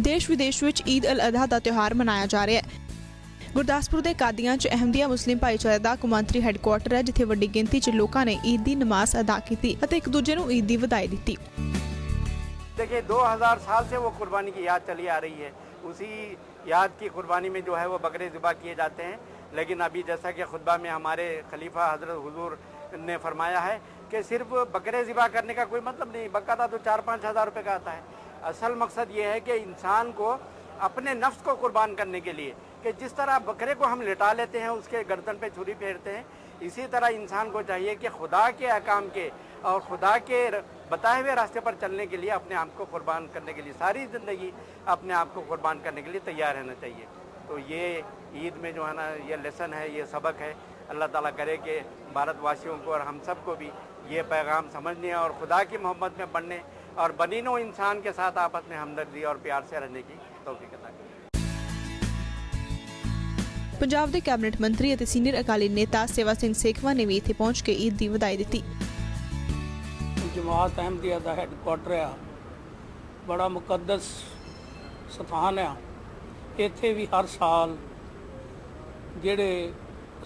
ਦੇਸ਼ ਵਿਦੇਸ਼ ਵਿੱਚ ਈਦ ਅਲ ਅਧਹਾ ਦਾ ਤਿਉਹਾਰ ਮਨਾਇਆ ਜਾ ਰਿਹਾ ਹੈ ਗੁਰਦਾਸਪੁਰ ਦੇ ਕਾਦੀਆਂ 'ਚ ਅਹਿਮਦੀਆ ਮੁਸਲਿਮ ਭਾਈਚਾਰੇ ਦਾ ਕੌਮਾਂਤਰੀ ਹੈੱਡਕੁਆਟਰ ਹੈ ਜਿੱਥੇ ਵੱਡੀ ਗਿਣਤੀ 'ਚ ਲੋਕਾਂ ਨੇ ਈਦ ਦੀ ਨਮਾਜ਼ ਅਦਾ ਕੀਤੀ ਅਤੇ ਇੱਕ ਦੂਜੇ ਨੂੰ ਈਦ ਦੀ ਵਧਾਈ ਦਿੱਤੀ देखिए 2000 साल से वो कुर्बानी की याद चली आ रही है उसी याद की कुर्बानी में जो है वो बकरे ज़िबा किए जाते हैं लेकिन अभी जैसा कि खुतबा में हमारे खलीफा हजरत हुजूर ने फरमाया है कि सिर्फ बकरे ज़िबा करने का कोई मतलब नहीं बकाता तो चार पाँच हज़ार रुपये का आता है असल मकसद ये है कि इंसान को अपने नफ्स को कुर्बान करने के लिए कि जिस तरह बकरे को हम लिटा लेते हैं, उसके गर्दन पे छुरी फेरते हैं, इसी तरह इंसान को चाहिए कि खुदा के अहकाम के और खुदा के बताए हुए रास्ते पर चलने के लिए अपने आप को कुर्बान करने के लिए, सारी ज़िंदगी अपने आप को कुर्बान करने के लिए तैयार रहना चाहिए। तो ये ईद में जो है ना, ये लेसन है, ये सबक है। अल्लाह ताला करे कि भारतवासियों को और हम सबको भी ये पैगाम समझने और खुदा की मोहब्बत में बढ़ने और बनीनो इंसान के साथ आपस में हमदर्दी और प्यार से रहने की तोफ़ी अता करें ਪੰਜਾਬ ਦੇ ਕੈਬਨਿਟ ਮੰਤਰੀ ਅਤੇ ਸੀਨੀਅਰ ਅਕਾਲੀ ਨੇਤਾ ਸੇਵਾ ਸਿੰਘ ਸੇਖਵਾ ਨੇ ਵੀ ਇੱਥੇ ਪਹੁੰਚ ਕੇ ਈਦ ਦੀ ਵਧਾਈ ਦਿੱਤੀ ਜਮਾਤ ਅਹਿਮਦੀਆ ਦਾ ਹੈੱਡਕੁਆਟਰ ਆ ਬੜਾ ਮੁਕੱਦਸ ਸਥਾਨ ਆ ਇੱਥੇ ਵੀ ਹਰ ਸਾਲ ਜਿਹੜੇ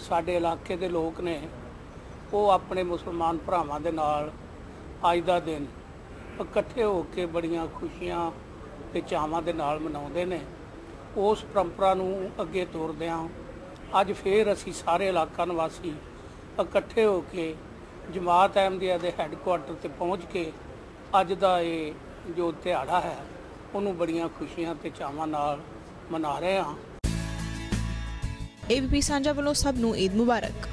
ਸਾਡੇ ਇਲਾਕੇ ਦੇ ਲੋਕ ਨੇ ਉਹ ਆਪਣੇ ਮੁਸਲਮਾਨ ਭਰਾਵਾਂ ਦੇ ਨਾਲ ਅੱਜ ਦਾ ਦਿਨ ਇਕੱਠੇ ਹੋ ਕੇ ਬੜੀਆਂ ਖੁਸ਼ੀਆਂ ਤੇ ਚਾਵਾਂ ਦੇ ਨਾਲ ਮਨਾਉਂਦੇ ਨੇ। ਉਸ ਪਰੰਪਰਾ ਨੂੰ ਅੱਗੇ ਤੋਰਦਿਆਂ ਅੱਜ ਫੇਰ ਅਸੀਂ ਸਾਰੇ ਇਲਾਕਾ ਨਿਵਾਸੀ ਇਕੱਠੇ ਹੋ ਕੇ ਜਮਾਤ ਅਹਿਮਦੀਆ ਦੇ ਹੈੱਡਕੁਆਟਰ ਤੇ ਪਹੁੰਚ ਕੇ ਅੱਜ ਦਾ ਇਹ ਜੋ ਦਿਹਾੜਾ ਹੈ, ਉਹਨੂੰ ਬੜੀਆਂ ਖੁਸ਼ੀਆਂ ਤੇ ਚਾਵਾਂ ਨਾਲ ਮਨਾ ਰਹੇ ਹਾਂ। ਏਬੀਪੀ ਸਾਂਝਾ ਵੱਲੋਂ ਸਭ ਨੂੰ ਈਦ ਮੁਬਾਰਕ।